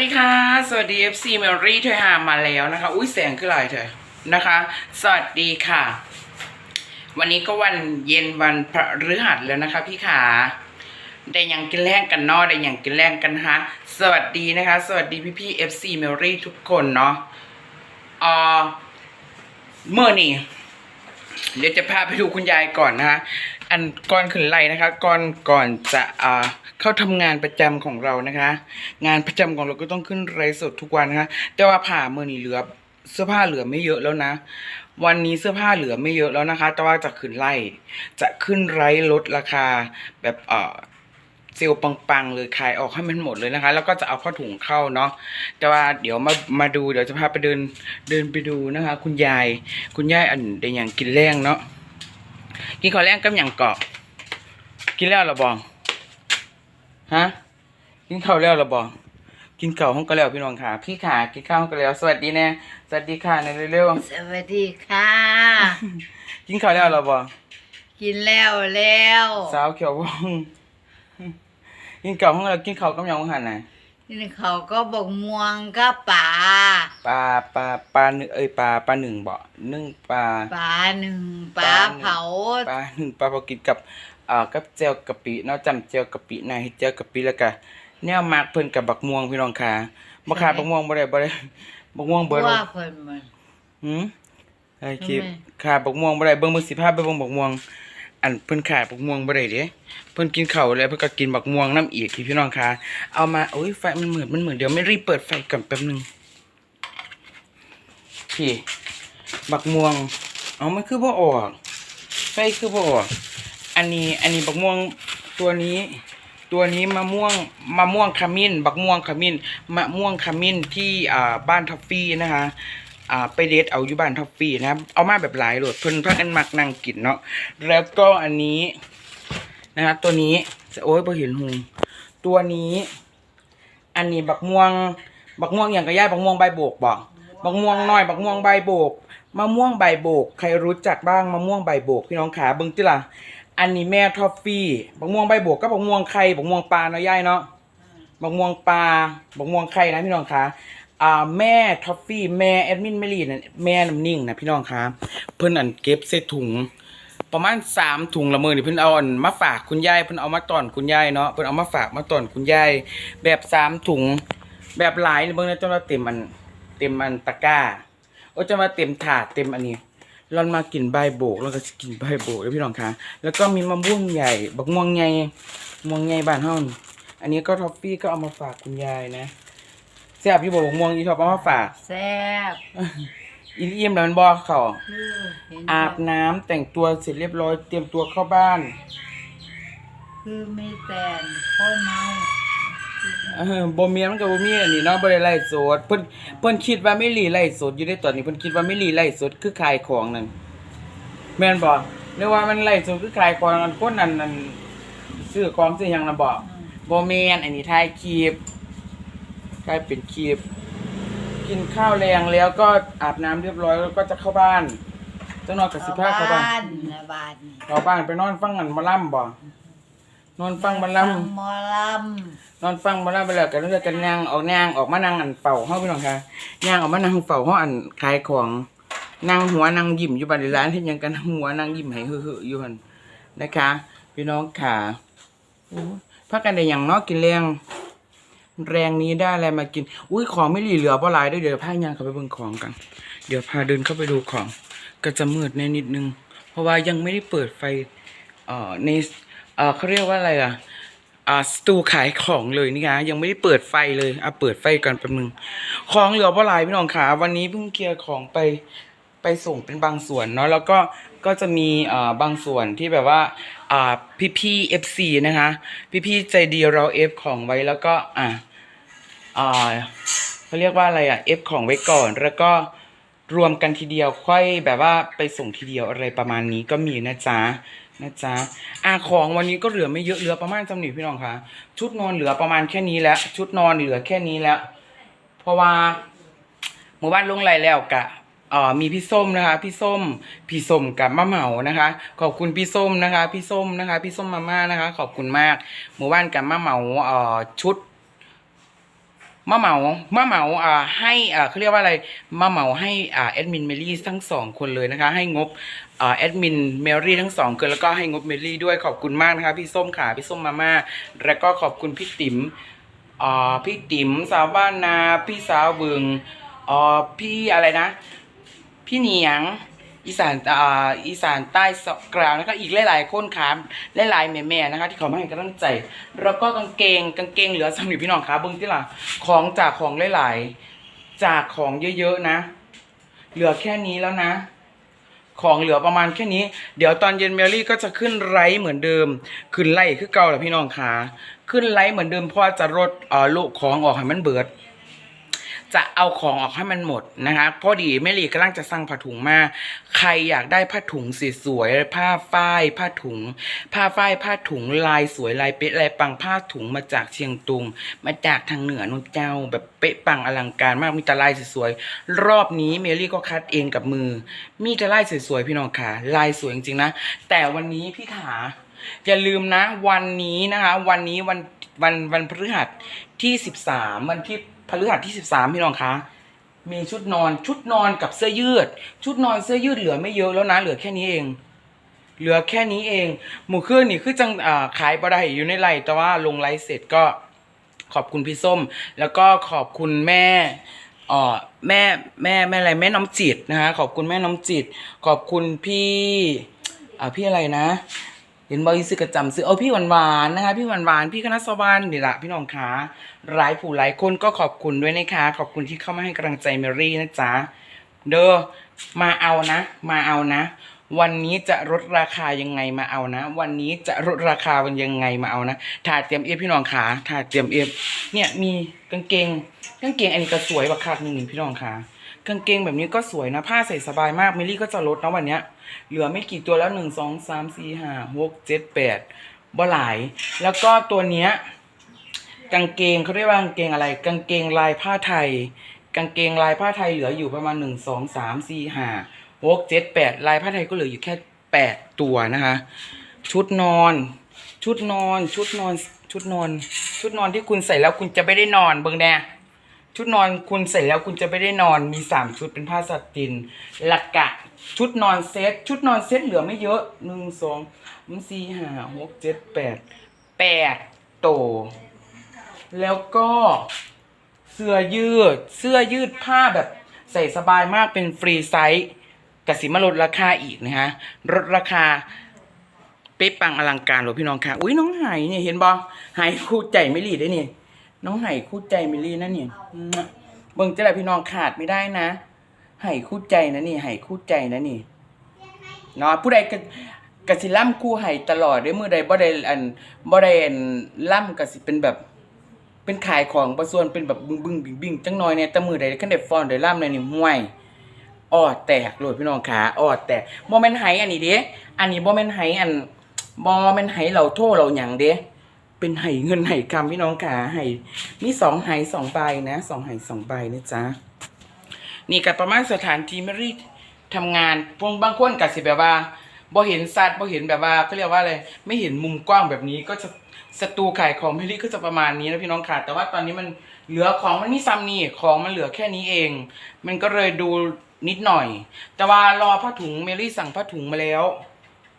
ดีค่ะ สวัสดี FC เมลรี่เธอหามาแล้วนะคะ อุ้ยแสงขึ้นลายเธอนะคะ สวัสดีค่ะ วันนี้ก็วันเย็นวันพฤหัสแล้วนะคะพี่ขาได้ยังกินแรงกันเนอะได้ยังกินแรงกันฮะสวัสดีนะคะ สวัสดีพี่พี่ FC เมลรี่ทุกคนเนาะเอ่อเมื่อนี่เดี๋ยวจะพาไปดูคุณยายก่อนนะคะ อันก่อนขึ้นไลนะคะก่อนก่อนจะอ่าเข้าทำงานประจำของเรานะคะ งานประจำของเราก็ต้องขึ้นไลสดทุกวันนะคะแต่ว่าผ่าเมื่อนี้เหลือเสื้อผ้าเหลือไม่เยอะแล้วนะ วันนี้เสื้อผ้าเหลือไม่เยอะแล้วนะคะ แต่ว่าจะขึ้นไล่จะขึ้นไลลดราคาแบบเออเซลปังๆเลยขายออกให้มันหมดเลยนะคะ แล้วก็จะเอาเข้าถุงเข้าเนาะแต่ว่าเดี๋ยวมามาดูเดี๋ยวจะพาไปเดินเดินไปดูนะคะ คุณยาย คุณยายอันเดียอย่างกินแรงเนาะ กินข้าวแรงกับอย่างเกาะกินแล้วเหรอบองฮะกินข้าวแล้วเหรอบองกินข้าวห้องก็แล้วพี่น้องค่ะ พี่ขากินข้าวห้องก็แล้ว สวัสดีแน่สวัสดีค่ะในเร็วสวัสดีค่ะ ๆกินข้าวแล้วเหรอบองกินแล้วแล้วสาวเขียวบองกินข้าวห้องแล้วกินข้าวกับหยังห้องหันไหนนี่เขาก็บอกม่วงก็ป่าปลาปลาปลาหนึ่งเอ้ยปลาปลาหนึ่งบ่นึ่งปลา ป่าหนึ่งป่าเผาปลาหนึ่งปลาพอกินกับอ่ากับเจียวกะปิเนาะจำเจียวกะปิในให้เจียวกะปิแล้วก็แนวมากเพิ่นกับบักม่วงพี่น้องค่ะบ่ขาดบักม่วงบ่ได้บ่ได้บักม่วงเบิดว่าเพิ่นมันหืมไอ้คลิปทำไมขาดบักม่วงบ่ได้เบิ่งมื้อสิพาไปเบิ่งบักม่วง อันเพิ่นขาดบักม่วงบ่ได้เด้เพิ่นกินข้าวแล้วเพิ่นก็กินบักม่วงน้ำอีกพี่น้องค่ะเอามาโอ้ยไฟมันเหมือนมันเหมือนเดี๋ยวไม่รีบเปิดไฟก่อนแป๊บนึงพี่บักม่วงเอามันคือบ่ออกไฟคือบ่ออกอันนี้อันนี้บักม่วงตัวนี้ ตัวนี้มะม่วงมะม่วงขมิ้น บักม่วงขมิ้นมะม่วงขมิ้นที่อ่าบ้านท็อฟฟี่นะคะ อ่าไปเดทเอาอยู่บ้านท็อฟฟี่นะครับ เอามาแบบหลายโหลดเพิ่นพักกันมักนั่งกินเนาะแล้วก็อันนี้นะครับ ตัวนี้โอ้ยพอเห็นหูตัวนี้ อันนี้บักม่วง บักม่วงอย่างกระย่ายบักม่วงใบโบกบอกบักม่วงน้อยบักม่วงใบโบกมะม่วงใบโบก ใครรู้จักบ้างมะม่วงใบโบกพี่น้องขาเบิ่งติล่ะอันนี้แม่ทอฟฟี่บักม่วงใบโบกก็บักม่วงไข่บักม่วงปลาเนาะย่ายเนาะบักม่วงปลาบักม่วงไข่นะพี่น้องขา อ่าแม่ท็อฟฟี่แม่แอดมินเมลีนะแม่น้ำนิ่งนะพี่น้องขาเพิ่นอันเก็บใส่ถุง ประมาณสามถุงละมือนี่เพิ่นเอาอันมาฝากคุณยายเพิ่นเอามาตอนคุณยายเนาะเพิ่นเอามาฝากมาตอนคุณยายแบบสามถุง แบบหลายนี่เบิ่งนะจนว่าเต็มอัน เต็มอันตะกร้าโอ้จะมาเต็มถาดเต็มอันนี้เรามากินใบโบกแล้วก็จะกินใบโบกแล้วพี่น้องคะแล้วก็มีมะม่วงใหญ่บักม่วงใหญ่ม่วงใหญ่บ้านเฮานี่อันนี้ก็ท็อฟฟี่ก็เอามาฝากคุณยายนะ แซ่บอยู่บ่บักม่วงอีท็อปเอามาฝากแซ่บอีเอี่ยมแล้วมันบ่เขาคือเห็นอาบน้ำแต่งตัวเสร็จเรียบร้อยเตรียมตัวเข้าบ้าน คือไม่แต่นคนเมาเออบ่มีมันก็บ่มีอันนี้เนาะบ่ได้ไล่สดเพิ่นเพิ่นคิดว่าไม่หลีไล่สดอยู่ในตอนนี้เพิ่นคิดว่าไม่หลีไล่สดคือขายของนั่นแม่นบ่หรือว่ามันไล่สดคือขายของอันคนนั้นนั่นซื้อของซื้อหยังน่ะบ่บ่แม่นอันนี้ถ่ายคลิป ถ่ายเป็นคลิป กินข้าวแรงแล้วก็อาบน้ำเรียบร้อยแล้วก็จะเข้าบ้านจังนอนกับสิพาเข้าบ้านนะบ้านนี่เข้าบ้านไปนอนฟังกันหมอลำบ่ นอนฟังหมอลำหมอลนอนฟังมาแล้วไปแล้วกันเรื่องกันย่างออกย่างออกมานั่งอันเป่าห้องพี่น้องค่ะย่างออกมานั่งเป่าห้องอันขายของนั่งหัวนั่งยิ้มอยู่บ้านในร้านที่ยังกันนั่งหัวนั่งยิ้มให้เฮือๆอยู่หันนะคะ พี่น้องขาโอ้ยพักกันได้อย่างเนาะกินแรง แรงนี้ได้อะไรมากิน อุ้ยของไม่เหลือเหลือเพราะหลายด้วยเดี๋ยวพายางเข้าไปเบิ่งของกัน เดี๋ยวพาเดินเข้าไปดูของก็จะมืดแน่นิดนึง เพราะว่ายังไม่ได้เปิดไฟเอ่อในเอ่อเขาเรียกว่าอะไรอะอ่าสตูขายของเลยนี่คะยังไม่ได้เปิดไฟเลยอะเปิดไฟก่อนแป๊บนึงของเหลือเพราะหลายพี่น้องขาวันนี้เพิ่งเคลียร์ของไปไปส่งเป็นบางส่วนเนาะแล้วก็ก็จะมีอ่าบางส่วนที่แบบว่าอ่าพี่พี่เอฟซีนะคะ พี่พี่ใจดีเราเอฟของไว้แล้วก็อ่า อ่าเขาเรียกว่าอะไรอะเอฟของไว้ก่อน แล้วก็รวมกันทีเดียวค่อยแบบว่าไปส่งทีเดียวอะไรประมาณนี้ก็มีนะจ๊ะนะจ๊ะอ่าของวันนี้ก็เหลือไม่เยอะเหลือประมาณจำหนิพี่น้องคะชุดนอนเหลือประมาณแค่นี้แล้ว ชุดนอนเหลือแค่นี้แล้ว เพราะว่าหมู่บ้านลงไรแล้วกะเอ่อมีพี่ส้มนะคะ พี่ส้ม พี่ส้มกับมะเหมานะคะ ขอบคุณพี่ส้มนะคะ พี่ส้มนะคะ พี่ส้มมาม่านะคะ ขอบคุณมาก หมู่บ้านกับมะเหมาเอ่อชุด มาเหมามาเหมาอ่าให้อ่าเขาเรียกว่าอะไรมาเหมาให้อ่าแอดมินเมลี่ทั้งสองคนเลยนะคะ ให้งบอ่าแอดมินเมลี่ทั้งสองคนแล้วก็ให้งบเมลี่ด้วยขอบคุณมากนะคะ พี่ส้มขาพี่ส้มมาม่าแล้วก็ขอบคุณพี่ติ๋มอ่าพี่ติ๋มสาวบ้านนา พี่สาวบึงอ่าพี่อะไรนะ พี่เหนียง อีสานอ่าอีสานใต้สกลางนะคะอีกหลายๆคนครับหลายๆแม่ๆนะคะ ที่เขามาให้กำลังใจ แล้วก็กางเกงกางเกงเหลือสำหรับพี่น้องครับเบิ้งที่ล่ะของจากของหลายๆ จากของเยอะๆนะ เหลือแค่นี้แล้วนะของเหลือประมาณแค่นี้ เดี๋ยวตอนเย็นเมลี่ก็จะขึ้นไลฟ์เหมือนเดิม ขึ้นไลฟ์คือเก่าแหละพี่น้องค่ะ ขึ้นไลฟ์เหมือนเดิมเพราะจะลดเอ่อโลของออกให้มันเบิด จะเอาของออกให้มันหมดนะคะพอดีแม่ลีกำลังจะสั่งผ้าถุงมา ใครอยากได้ผ้าถุงสวยๆผ้าฝ้าย ผ้าถุง ผ้าฝ้ายผ้าถุงลายสวยลายเป๊ะลายปังผ้าถุงมาจากเชียงตุง มาจากทางเหนือนุ่นเจ้า แบบเป๊ะปังอลังการมากมีแต่ลายสวยๆรอบนี้เมลี่ก็คัดเองกับมือ มีแต่ลายสวยๆพี่น้องค่ะ ลายสวยจริงๆนะ แต่วันนี้พี่ขาอย่าลืมนะ วันนี้นะคะ วันนี้วันวันวันพฤหัสที่สิบสามวันที่ พฤหัสที่สิบสามพี่น้องคะ มีชุดนอนชุดนอนกับเสื้อยืด ชุดนอนเสื้อยืดเหลือไม่เยอะแล้วนะ เหลือแค่นี้เอง เหลือแค่นี้เอง หมู่คืนนี่คือจังขายบ่ได้อยู่ในไลฟ์แต่ว่าลงไลฟ์เสร็จก็ขอบคุณพี่ส้ม แล้วก็ขอบคุณแม่อ่อแม่แม่แม่อะไรแม่น้ำจิตนะคะขอบคุณแม่น้ำจิต ขอบคุณพี่อ่าพี่อะไรนะ เห็นบอยซื้อกระจำซื้อเอาพี่หวานหวานนะคะ พี่หวานหวานพี่คณะสวรรค์นี่แหละพี่น้องคะหลายผู้หลายคนก็ขอบคุณด้วยนะคะ ขอบคุณที่เข้ามาให้กำลังใจเมรี่นะจ๊ะเด้อมาเอานะ มาเอานะ วันนี้จะลดราคายังไงมาเอานะ วันนี้จะลดราคาวันยังไงมาเอานะถ่ายเตรียมเอฟพี่น้องขาถ่ายเตรียมเอฟเนี่ยมีกางเกงกางเกงอันนี้ก็สวยบักคักหนึ่งพี่น้องขา กางเกงแบบนี้ก็สวยนะ ผ้าใส่สบายมากเมลี่ก็จะลดนะวันเนี้ย เหลือไม่กี่ตัวแล้วหนึ่งสองสามสี่ห้าหกเจ็ดแปดบ่หลาย แล้วก็ตัวเนี้ยกางเกงเขาเรียกว่ากางเกงอะไร กางเกงลายผ้าไทย กางเกงลายผ้าไทยเหลืออยู่ประมาณหนึ่งสองสามสี่ห้าหกเจ็ดแปดลายผ้าไทยก็เหลืออยู่แค่แปดตัวนะคะ ชุดนอน ชุดนอน ชุดนอน ชุดนอน ชุดนอนที่คุณใส่แล้วคุณจะไม่ได้นอนเบิ่งแน่ ชุดนอนคุณใส่แล้วคุณจะไม่ได้นอนมีสามชุดเป็นผ้าสัตินหลักกะ ชุดนอนเซตชุดนอนเซตเหลือไม่เยอะหนึ่งสองสามสี่ห้าหกเจ็ดแปดแปดโต แล้วก็เสื้อยืด เสื้อยืดผ้าแบบใส่สบายมากเป็นฟรีไซส์กสิมาลดราคาอีกนะฮะลดราคาเป๊ะปังอลังการเลยพี่น้องค่ะ อุ้ยน้องไหเนี่ยเห็นบอไหคู่ใจไม่หลีดได้นี่ย น้องไหคู่ใจม่หลีนะเนี่ยเบิ่งจะไรพี่น้องขาดไม่ได้นะ ไหคู่ใจนะนี่ ไหคู่ใจนะนี่เนาะผู้ใดก็กสิล่ำคู่ไหตลอดด้อมือใดบ่ได้อันบ่ได้อันล่ำกสิเป็นแบบเป็นขายของประส่วนเป็นแบบบึ้งบึ้งบิ่งบิ่งจังน้อยเนี่ยแต่มือใดคันได้ฟ้อนได้ล่ำเลยนี่ห่วยออดแตกโหลดพี่น้องขาออดแตกบ่แม่นไหอันนี้เด้อันนี้บ่แม่นไหอันบ่แม่นไหเราโทษเราหยังเด้ เป็นไหเงินไหคำพี่น้องขาไหมีสองไหสองใบนะสองไหสองใบนะจ๊ะนี่ก็ประมาณสถานที่ไม่รีทำงานพวกบางคนก็สิแบบว่าบ่เห็นสัตว์บ่เห็นแบบว่าเขาเรียกว่าอะไรไม่เห็นมุมกว้างแบบนี้ก็จะสตูขายของไม่รีก็จะประมาณนี้นะพี่น้องขาแต่ว่าตอนนี้มันเหลือของมันมีซ้ำนี่ของมันเหลือแค่นี้เอง มันก็เลยดูนิดหน่อย แต่ว่ารอผ้าถุงเมลี่สั่งผ้าถุงมาแล้ว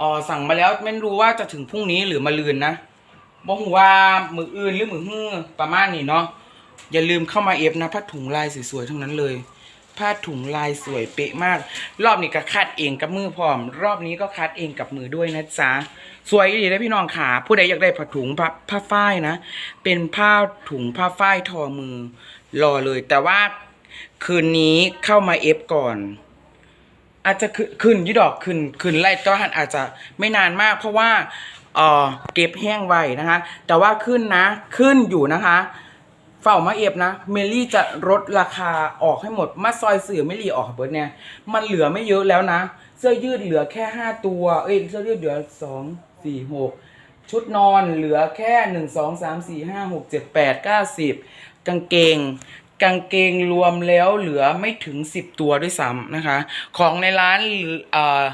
อ๋อสั่งมาแล้วไม่รู้ว่าจะถึงพรุ่งนี้หรือมาลืนนะ บอกว่ามืออื่นหรือมือฮื้อประมาณนี้เนาะอย่าลืมเข้ามาเอฟนะผ้าถุงลายสวยๆทั้งนั้นเลย ผ้าถุงลายสวยเป๊ะมาก รอบนี้ก็คัดเองกับมือพร้อม รอบนี้ก็คัดเองกับมือด้วยนะจ๊ะสวยดีนะพี่น้องขาผู้ใดอยากได้ผ้าถุงผ้าผ้าฝ้ายนะ เป็นผ้าถุงผ้าฝ้ายทอมือ รอเลย แต่ว่าคืนนี้เข้ามาเอฟก่อน อาจจะขึ้นยี่ดอกขึ้นขึ้นไล่ตัวหันอาจจะไม่นานมาก เพราะว่า เออเก็บแห้งไว้นะคะ แต่ว่าขึ้นนะขึ้นอยู่นะคะเฝ้ามาเอฟนะ เมลี่จะลดราคาออกให้หมด มาซอยเสือเมลี่ออกเบิร์ดเนี่ย มันเหลือไม่เยอะแล้วนะ เสื้อยืดเหลือแค่ห้าตัว เอ้ยเสื้อยืดเหลือสองสี่หกชุดนอนเหลือแค่หนึ่งสองสามสี่ห้าหกเจ็ดแปดเก้าสิบกางเกง กางเกงรวมแล้วเหลือไม่ถึงสิบตัวด้วยซ้ำนะคะ ของในร้านเอ่อ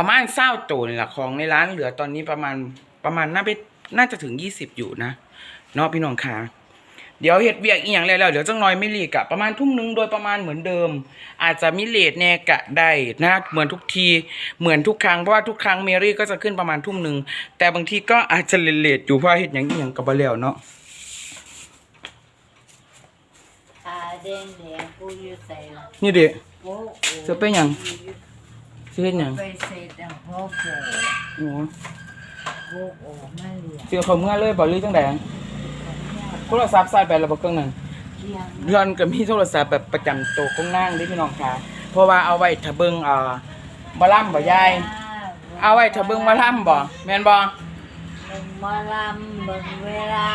ประมาณเศร้าตัวนี่แหละของในร้านเหลือตอนนี้ประมาณประมาณน่าไปน่าจะถึงยี่สิบอยู่นะเนาะพี่น้องค่ะเดี๋ยวเฮ็ดเวียกอีหยังแล้วแล้ว เดี๋ยวจังน้อยไม่รีกะประมาณทุ่มหนึงโดยประมาณเหมือนเดิม อาจจะมิเลทแน่กะได้นะเหมือนทุกทีเหมือนทุกครั้งเพราะว่าทุกครั้งเมรี่ก็จะขึ้นประมาณทุ่มหนึงแต่บางทีก็อาจจะเลทๆอยู่เพราะเฮ็ดหยังอีหยังก็บ่แล้วเนาะตาแดงแดงกูอยู่ใส่ละนี่เด้โอ้โหจะเป็นหยัง สิเฮ็ดหยังไปเสร็จแล้วพ่อโผล่โอ้โอ้โหไม่เหลือเจอเขาเมื่อเลยบ่หรือจังไดโทรศัพท์ใส่ไปแล้วบ่เครื่องหนึงเที่ยงเรือนก็มีโทรศัพท์แบบประจำตัวของนางเด้พี่น้องค่ะ เพราะว่าเอาไว้ถ้าเบิ่งอ่าบ่ล่ำบ่ยาย เอาไว้ถ้าเบิ่งหมาล่ำบ่แม่นบ่ เบิ่งหมอลำเบิ่งเวลา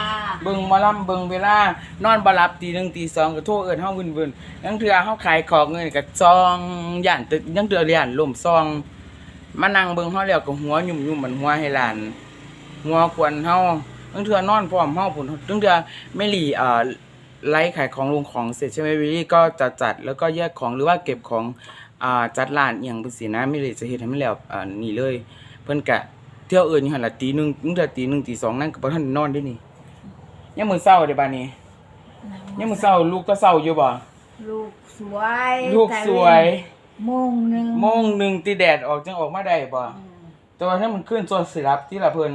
เบิ่งหมาล่ำเบิ่งเวลานอนบ่หลับตีหนึ่งตีสองก็โทรเอิ้นเฮาวุ่นๆยังเทื่อเฮาขายของเงินก็ซองย่านตึกยังเทื่อย่านล่มซอง มานั่งเบิ่งเฮาแล้วก็หัวยุ่มๆมันหัวให้หลานหัวควรเฮายังเทื่อนอนพร้อมเฮาพุ่นยังเทื่อแม่หลีอ่าไลฟ์ขายของลงของเสร็จใช่ไหมวิลลี่ก็จะจัดแล้วก็แยกของหรือว่าเก็บของอ่าจัดร้านอย่างเป็นสินะไม่เลยจะเฮ็ดให้มันแล้วอ่านี่เลย เพิ่นกะ เที่ยวเอิ้นอยู่หั่นล่ะตีหนึ่งตั้งแต่ตีหนึ่งตีสองนั่นก็บ่ทันได้นอนเด้นี่ยังมื้อเช้าเด้บัดนี้ยังมื้อเช้าลูกก็เช้าอยู่บ่ลูกสวยลูกสวยโมงหนึ่งโมงหนึงตีแดดออกจังออกมาได้บ่อืมแต่ว่าถ้ามันขึ้นโซนสิรับที่ละเพิ่น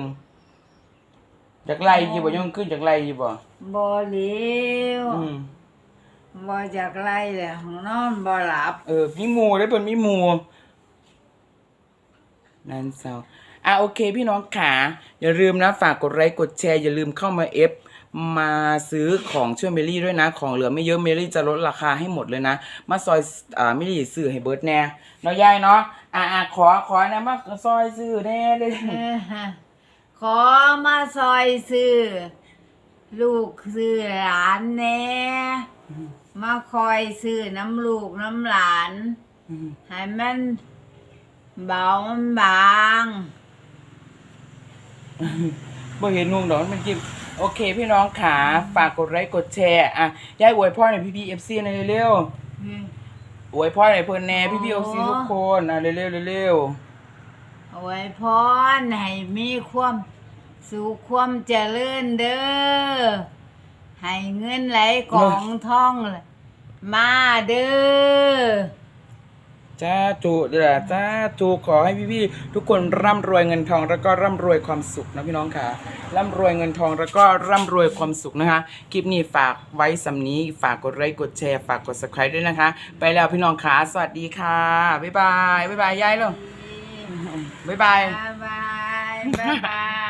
อยากไล่อยู่บ่ยังขึ้นอยากไล่อยู่บ่บ่เหลียวอืมบ่จากไรเลยนอนบ่หลับ เออมีหมู่ได้เพิ่นมีหมู่นั่นเศร้า อะโอเคพี่น้องขาอย่าลืมนะฝากกดไลค์กดแชร์อย่าลืมเข้ามาเอฟมาซื้อของช่วยเมลี่ด้วยนะ ของเหลือไม่เยอะเมลี่จะลดราคาให้หมดเลยนะ มาซอยอ่าเมลี่ซื้อให้เบิร์ดแน่เนาะยายเนาะอะอะขอขอนะมาซอยซื้อแน่เลยเออฮะขอมาซอยซื้อลูกซื้อหลานแหน่มาคอยซื้อน้ำลูกน้ำหลานให้มันเบามันบาง บ่เห็นนุ่งดอกมันกินโอเค พี่น้องขาฝากกดไลค์กดแชร์อะยายอวยพรให้พี่พีเอฟซีหน่อยเร็วๆอวยพรให้เพิ่นแน่พี่พีเอฟซีทุกคนอะเร็วๆเร็วเอาไว้พรให้มีความสุขความเจริญเด้อให้เงินไหลกองท่องมาเด้อๆ จ้าจุเด้อจ้าจุขอให้พี่ๆทุกคนร่ำรวยเงินทองแล้วก็ร่ำรวยความสุขนะพี่น้องค่ะ ร่ำรวยเงินทองแล้วก็ร่ำรวยความสุขนะคะคลิปนี้ฝากไว้สำนี้ฝากกดไลค์กดแชร์ฝากกด subscribe ด้วยนะคะ ไปแล้วพี่น้องขาสวัสดีค่ะบ๊ายบายบ๊ายบายยายเร็วบ๊ายบายบ๊ายบายบ๊ายบาย